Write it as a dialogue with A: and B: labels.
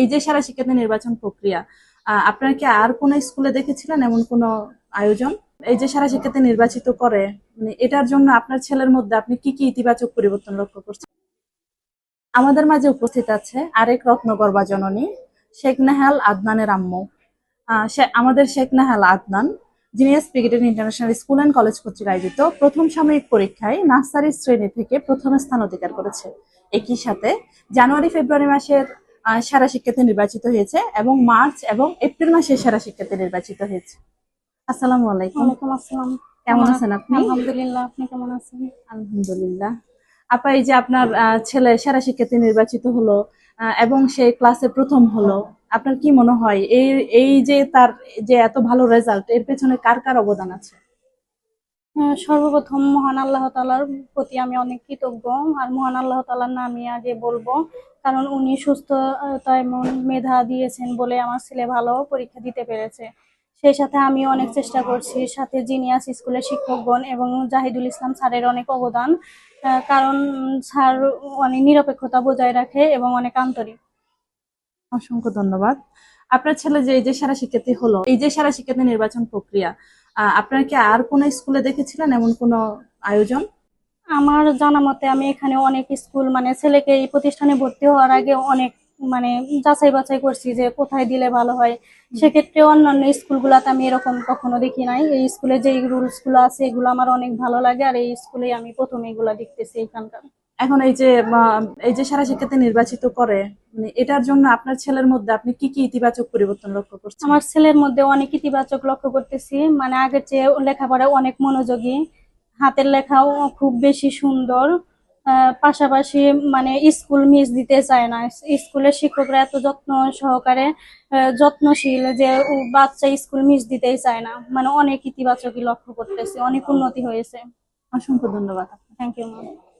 A: এই যে সারা শিক্ষার্থী নির্বাচন প্রক্রিয়া আপনারা কি আর কোন স্কুলে দেখেছিলেন এমন কোনো আয়োজন? এই যে সারা শিক্ষার্থী নির্বাচিত করে মানে এটার জন্য আপনার ছেলের মধ্যে আপনি কি কি ইতিবাচক পরিবর্তন লক্ষ্য করছেন? আমাদের মাঝে উপস্থিত আছে আরেক রত্নগর্বা জননী, শেখ নেহাল আদনানের আম্মু। আমাদের শেখ নেহাল আদনান, যিনি স্পিগেটেড ইন্টারন্যাশনাল স্কুল অ্যান্ড কলেজ কর্তৃক আয়োজিত প্রথম সাময়িক পরীক্ষায় নার্সারি শ্রেণি থেকে প্রথম স্থান অধিকার করেছে। একই সাথে জানুয়ারি ফেব্রুয়ারি মাসের সেরা শিক্ষার্থী নির্বাচিত হয়েছে এবং মার্চ এবং এপ্রিল মাসে সেরা শিক্ষার্থী নির্বাচিত হয়েছে। আসসালামু আলাইকুম।
B: ওয়ালাইকুম আসসালাম।
A: কেমন আছেন আপনি?
B: আলহামদুলিল্লাহ আপনি কেমন আছেন?
A: আলহামদুলিল্লাহ। আপা এই যে আপনার ছেলে সেরা শিক্ষার্থী নির্বাচিত হলো এবং সে ক্লাসে প্রথম হলো আপনার কি মনে হয়? এই এই যে তার যে এত ভালো রেজাল্ট এর পেছনে কার কার অবদান আছে?
B: সর্বপ্রথম মহান আল্লাহ তালার প্রতি আমি অনেক কৃতজ্ঞ। আর মহান আল্লাহ তালার নামই আগে বলব, কারণ উনি সুস্থতা এবং মেধা দিয়েছেন বলে আমার ছেলে ভালো পরীক্ষা দিতে পেরেছে। সেই সাথে আমি অনেক চেষ্টা করছি, সাথে জিনিয়াস স্কুলের শিক্ষকগণ এবং জাহিদুল ইসলাম স্যারের অনেক অবদান কারণ স্যার অনেক নিরপেক্ষতা বজায় রাখে এবং অনেক আন্তরিক।
A: অসংখ্য ধন্যবাদ। আপনার ছেলে যে, এই যে সারা শিক্ষার্থী হলো, এই যে সারা শিক্ষার্থী নির্বাচন প্রক্রিয়া আপনারা কি আর কোন স্কুলে দেখেছিলেন এমন কোনো আয়োজন?
B: আমার জানা মতে আমি এখানে অনেক স্কুল মানে ছেলেকে এই প্রতিষ্ঠানে ভর্তি হওয়ার আগে অনেক মানে যাচাই বাছাই করছি যে কোথায় দিলে ভালো হয়। সেক্ষেত্রে অন্যান্য স্কুলগুলোতে আমি এরকম কখনো দেখি নাই। এই স্কুলে যে রুলসগুলো আছে এগুলো আমার অনেক ভালো লাগে আর এই স্কুলে আমি প্রথমে এগুলো দেখতেছি এখানকার
A: এখন এই যে এই যে সারা শিক্ষাতে নির্বাচিত করে মানে এটার জন্য আপনার ছেলের মধ্যে আপনি কি কি ইতিবাচক পরিবর্তন লক্ষ্য করছেন?
B: আমার ছেলের মধ্যে অনেক ইতিবাচক লক্ষ্য করতেছি। মানে আগের চেয়ে লেখাপড়ায় অনেক মনোযোগী। হাতের লেখাও খুব বেশি সুন্দর। পাশাপাশি মানে স্কুল মিস দিতে চায় না। স্কুলের শিক্ষকরা এত যত্ন সহকারে যত্নশীল যে বাচ্চা স্কুল মিস দিতেই চায় না। মানে অনেক ইতিবাচকই লক্ষ্য করতেছে। অনেক উন্নতি হয়েছে।
A: অসংখ্য ধন্যবাদ।
B: Thank you ma'am